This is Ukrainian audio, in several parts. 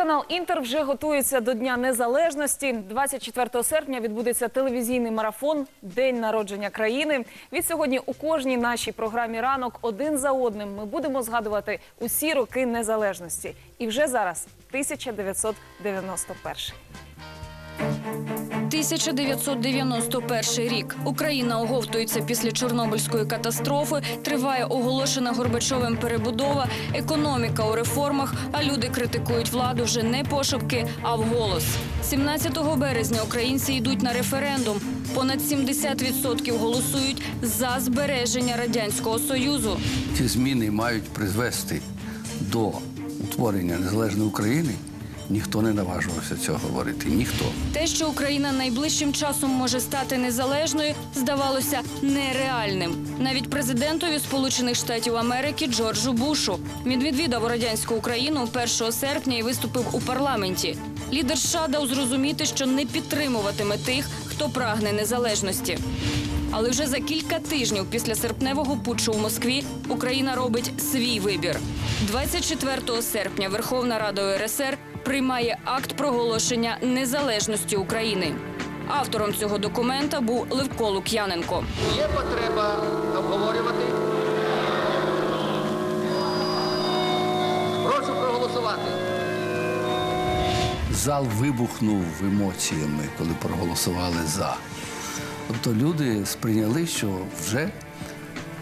Телеканал Інтер вже готується до Дня Незалежності. 24 серпня відбудеться телевізійний марафон День народження країни. Від сьогодні у кожній нашій програмі ранок один за одним ми будемо згадувати усі роки незалежності. І вже зараз 1991. 1991 рік. Україна оговтується після Чорнобильської катастрофи. Триває оголошена Горбачовим перебудова, економіка у реформах. А люди критикують владу вже не пошепки, а вголос. 17 березня українці йдуть на референдум. Понад 70% голосують за збереження радянського союзу. Ці зміни мають призвести до утворення незалежної України. Ніхто не наважувався цього говорити. Ніхто. Те, що Україна найближчим часом може стати незалежною, здавалося нереальним. Навіть президентові Сполучених Штатів Америки Джорджу Бушу він відвідав радянську Україну 1 серпня і виступив у парламенті. Лідер США дав зрозуміти, що не підтримуватиме тих, хто прагне незалежності. Але вже за кілька тижнів після серпневого путчу у Москві Україна робить свій вибір. 24 серпня Верховна Рада УРСР приймає акт проголошення незалежності України. Автором цього документа був Левко Лук'яненко. Є потреба обговорювати. Прошу проголосувати. Зал вибухнув емоціями, коли проголосували за. Тобто люди сприйняли, що вже,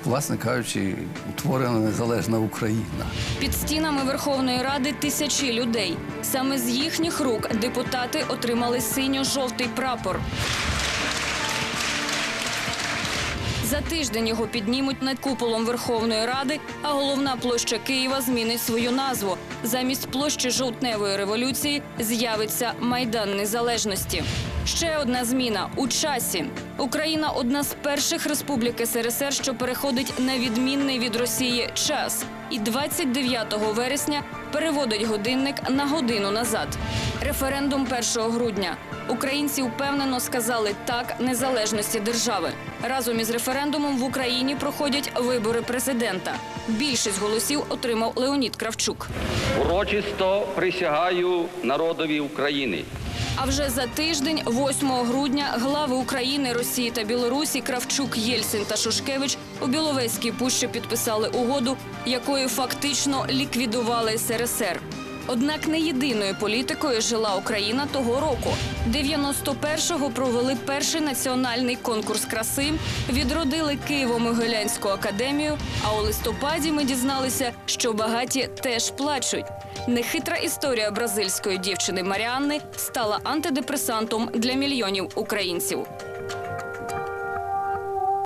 власне кажучи, утворена незалежна Україна. Під стінами Верховної Ради тисячі людей. Саме з їхніх рук депутати отримали синьо-жовтий прапор. За тиждень його піднімуть над куполом Верховної Ради, а головна площа Києва змінить свою назву. Замість площі жовтневої революції з'явиться Майдан Незалежності. Ще одна зміна у часі. Україна одна з перших республік СРСР, що переходить на відмінний від Росії час. І 29 вересня переводить годинник на годину назад. Референдум 1 грудня. Українці впевнено сказали так незалежності держави. Разом із референдумом в Україні проходять вибори президента. Більшість голосів отримав Леонід Кравчук. Урочисто присягаю народові України. А вже за тиждень, 8 грудня, глави України, Росії та Білорусі Кравчук, Єльцин та Шушкевич у Біловезькій пущі підписали угоду, якою фактично ліквідували СРСР. Однак не єдиною політикою жила Україна того року. 91-го провели перший національний конкурс краси, відродили Києво-Могилянську академію. А у листопаді ми дізналися, що багаті теж плачуть. Нехитра історія бразильської дівчини Маріанни стала антидепресантом для мільйонів українців.